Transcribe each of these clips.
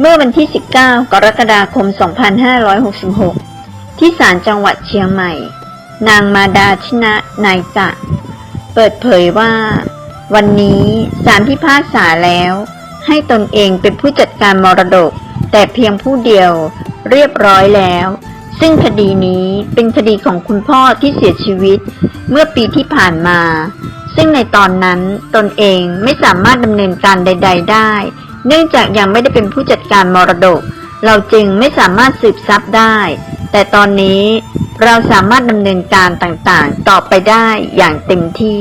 เมื่อวันที่ 19 กรกฎาคม 2566 ที่ศาลจังหวัดเชียงใหม่ นางมาดาชินะนายจะเปิดเผยว่า วันนี้ศาลพิพากษาแล้ว ให้ตนเองเป็นผู้จัดการมรดก แต่เพียงผู้เดียวเรียบร้อยแล้ว ซึ่งคดีนี้เป็นคดีของคุณพ่อที่เสียชีวิต เมื่อปีที่ผ่านมา ซึ่งในตอนนั้นตนเองไม่สามารถดำเนินการใด ๆ ได้ เนื่องจากยังไม่ได้เป็นผู้จัดการมรดก เราจึงไม่สามารถสืบทรัพย์ได้ แต่ตอนนี้เราสามารถดำเนินการต่างๆ ต่อไปได้อย่างเต็มที่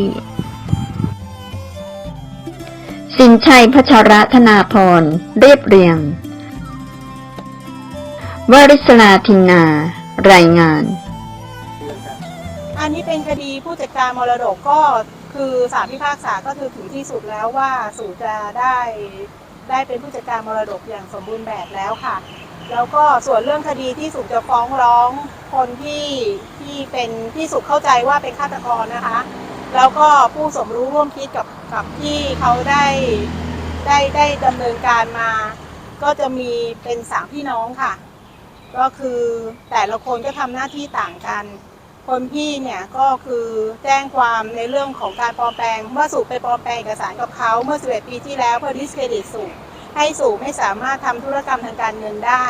สินชัยพัชรธนาพร เรียบเรียง วริศลาทินา รายงาน อันนี้เป็นคดีผู้จัดการมรดกก็คือศาลพิพากษาก็คือถึงที่สุดแล้วว่าสู่จะได้ ได้เป็นผู้จัดการมรดกอย่างสมบูรณ์แบบแล้วค่ะ แล้วก็ส่วนเรื่องคดีที่สุจะฟ้องร้องคนที่ที่เป็นที่สุเข้าใจว่าเป็นฆาตกรนะคะ แล้วก็ผู้สมรู้ร่วมคิดกับกับที่เขาได้ได้ได้ดำเนินการมา ก็จะมีเป็นสามพี่น้องค่ะ ก็คือแต่ละคนก็ทำหน้าที่ต่างกัน คนพี่เนี่ยก็คือแจ้งความในเรื่องของการปลอมแปลงว่าสุไปปลอมแปลงเอกสารกับเขาเมื่อ 11 ปีที่แล้วเพื่อดิสเครดิตสุให้สุไม่สามารถทำธุรกรรมทางการเงินได้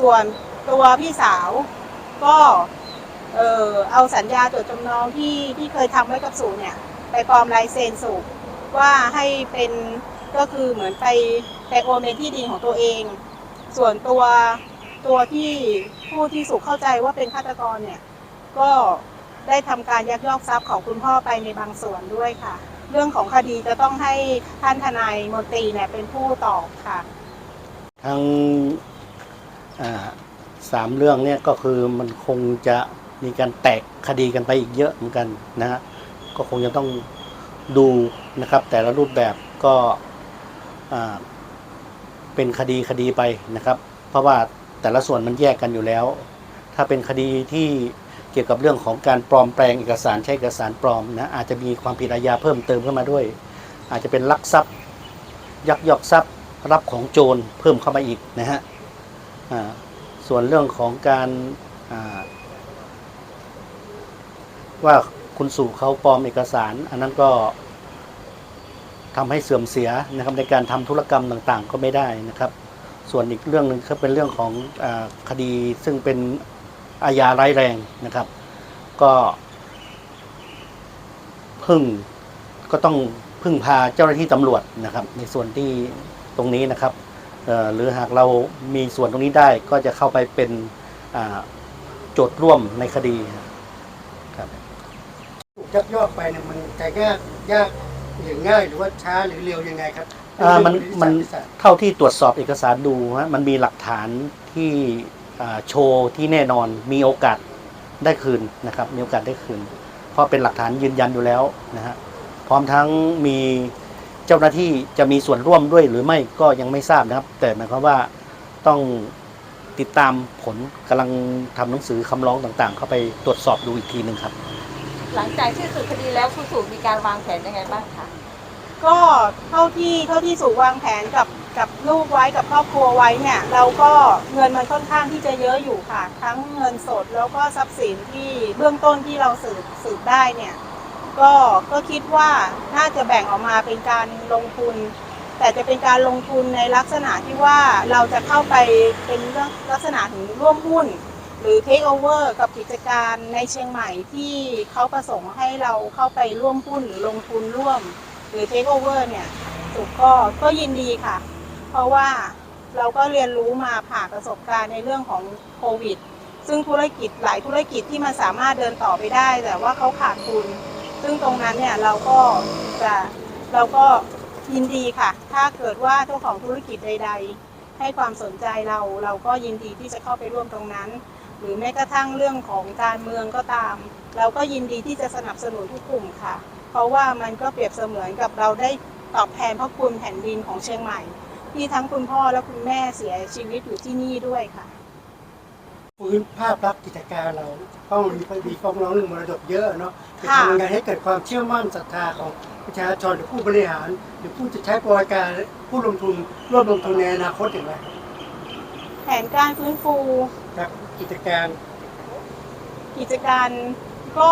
ส่วนตัวพี่สาวก็เออเอาสัญญาจดจำนองที่ที่เคยทำไว้กับสุเนี่ยไปปลอมลายเซ็นสุว่าให้เป็นก็คือเหมือนไปไปโอนเป็นที่ดินของตัวเอง ส่วนตัวตัวที่ผู้ที่สุเข้าใจว่าเป็นฆาตกรเนี่ย ก็ได้ทำการยักยอกทรัพย์ของคุณพ่อไปในบางส่วนด้วยค่ะ เรื่องของคดีจะต้องให้ท่านทนายมนตรีเนี่ยเป็นผู้ตอบค่ะ ทั้งสามเรื่องเนี่ยก็คือมันคงจะมีการแตกคดีกันไปอีกเยอะเหมือนกันนะฮะก็คงจะต้องดูนะครับ แต่ละรูปแบบก็เป็นคดีคดีไปนะครับ เพราะว่าแต่ละส่วนมันแยกกันอยู่แล้ว ถ้าเป็นคดีที่ เกี่ยวกับเรื่องของการปลอมแปลงเอกสารใช้เอกสารปลอมนะอาจจะมีความผิดอาญาเพิ่มเติมเข้ามาด้วย อาจจะเป็นลักทรัพย์ ยักยอกทรัพย์ รับของโจรเพิ่มเข้ามาอีกนะฮะส่วนเรื่องของการว่าคุณสู่เขาปลอมเอกสาร อันนั้นก็ทำให้เสื่อมเสียนะครับในการทำธุรกรรมต่างๆ ก็ไม่ได้นะครับ ส่วนอีกเรื่องหนึ่งก็เป็นเรื่องของอคดีซึ่งเป็น อาญาร้ายแรงนะครับ ก็พึ่งก็ต้องพึ่งพาเจ้าหน้าที่ตำรวจนะครับ ในส่วนที่ตรงนี้นะครับเอ่อหรือหากเรามีส่วนตรงนี้ได้ก็จะเข้าไปเป็นอ่าโจทย์ร่วมในคดีครับถูกยักยอกไปเนี่ยมันจะยากยากอย่างง่ายหรือว่าช้าหรือเร็วยังไงครับอ่ามันมันเรื่องศาลเท่าที่ตรวจสอบเอกสารดูฮะมันมีหลักฐานที่อ่า โชว์ที่แน่นอนมีโอกาสได้คืนนะครับ มีโอกาสได้คืน เพราะเป็นหลักฐานยืนยันอยู่แล้วนะฮะพร้อมทั้งมีเจ้าหน้าที่จะมีส่วนร่วมด้วยหรือไม่ก็ยังไม่ทราบนะครับ แต่หมายความว่าต้องติดตามผลกำลังทำหนังสือคำร้องต่างๆ เข้าไปตรวจสอบดูอีกทีหนึ่งครับ หลังจากที่สุดคดีแล้วคุณสู่มีการวางแผนยังไงบ้างคะก็เท่าที่เท่าที่สุวางแผนกับ กับลูกไว้กับครอบครัวไว้เนี่ยเราก็เงินมันค่อนข้างที่จะเยอะอยู่ค่ะ ทั้งเงินสดแล้วก็ทรัพย์สินที่เบื้องต้นที่เราสืบสืบได้เนี่ยก็ก็คิดว่าน่าจะแบ่งออกมาเป็นการลงทุน แต่จะเป็นการลงทุนในลักษณะที่ว่าเราจะเข้าไปเป็นเรื่องลักษณะถึงร่วมหุ้น หรือ take over กับกิจการในเชียงใหม่ที่เขาประสงค์ให้เราเข้าไปร่วมหุ้นหรือลงทุนร่วม หรือ take over เนี่ยสุก็ก็ยินดีค่ะ เพราะว่าเราก็เรียนรู้มาผ่านประสบการณ์ในเรื่องของโควิด ซึ่งธุรกิจหลายธุรกิจที่มันสามารถเดินต่อไปได้ แต่ว่าเขาขาดทุน ซึ่งตรงนั้นเนี่ยเราก็จะเราก็ยินดีค่ะ ถ้าเกิดว่าเจ้าของธุรกิจใด ๆ ให้ความสนใจเราเราก็ยินดีที่จะเข้าไปร่วมตรงนั้น หรือแม้กระทั่งเรื่องของการเมืองก็ตาม เราก็ยินดีที่จะสนับสนุนทุกกลุ่มค่ะ เพราะว่ามันก็เปรียบเสมือนกับเราได้ตอบแทนพระคุณแผ่นดินของเชียงใหม่ ที่ทั้งคุณพ่อและคุณแม่เสียชีวิตอยู่ที่นี่ด้วยค่ะ ฟื้นภาพลักษณ์กิจการเราต้องมีคดีฟ้องร้องเรื่องมรดกเยอะเนาะจะค่ะทำยังไงให้เกิดความเชื่อมั่นศรัทธาของประชาชนหรือผู้บริหาร หรือผู้จะใช้บริการผู้ลงทุนร่วมลงทุนในอนาคตอย่างไรแผนการฟื้นฟูครับกิจการ กิจการก็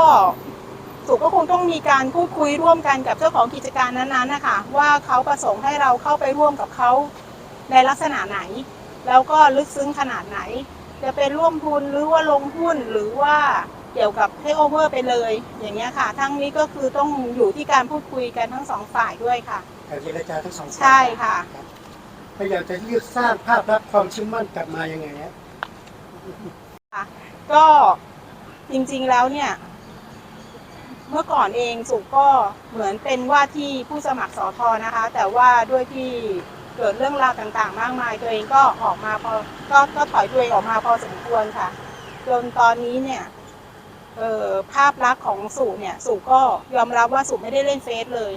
สุก็คงต้องมีการพูดคุยร่วมกันกับเจ้าของกิจการนั้นๆนะคะว่าเขาประสงค์ให้เราเข้าไปร่วมกับเขาในลักษณะไหน แล้วก็ลึกซึ้งขนาดไหน จะเป็นร่วมทุนหรือว่าลงหุ้นหรือว่าเกี่ยวกับเทคโอเวอร์ไปเลยอย่างเงี้ยค่ะ ทั้งนี้ก็คือต้องอยู่ที่การพูดคุยกันทั้งสองฝ่ายด้วยค่ะการเจรจาทั้งสองฝ่ายใช่ค่ะรับพยายามจะเรียกสร้างภาพลักษณ์ความเชื่อมั่นกลับมายังไงฮะก็จริงๆแล้วเนี่ย เมื่อก่อนเองสุก็เหมือนเป็นว่าที่ผู้สมัครสอทอนะคะ แต่ว่าด้วยที่เกิดเรื่องราวต่างๆ มากมาย ตัวเองก็ออกมาพอก็ก็ถอยตัวเองออกมาพอสมควรค่ะจนตอนนี้เนี่ยภาพลักษณ์ของสุเนี่ยสุก็ยอมรับว่าสุไม่ได้เล่นเฟซเลย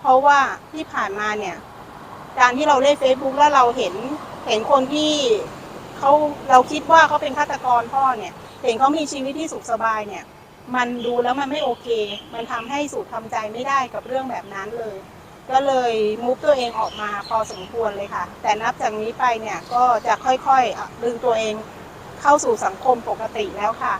เพราะว่าที่ผ่านมาเนี่ยการที่เราเล่นเฟซบุ๊กแล้วเราเห็นเห็นคนที่เขาเราคิดว่าเขาเป็นฆาตกรพ่อเนี่ย เห็นเขามีชีวิตที่สุขสบายเนี่ย มันดูแล้วมันไม่โอเค มันทำให้สูดทำใจไม่ได้กับเรื่องแบบนั้นเลย ก็เลยมุฟตัวเองออกมาพอสมควรเลยค่ะ แต่นับจากนี้ไปเนี่ยก็จะค่อยๆดึงตัวเองเข้าสู่สังคมปกติแล้วค่ะ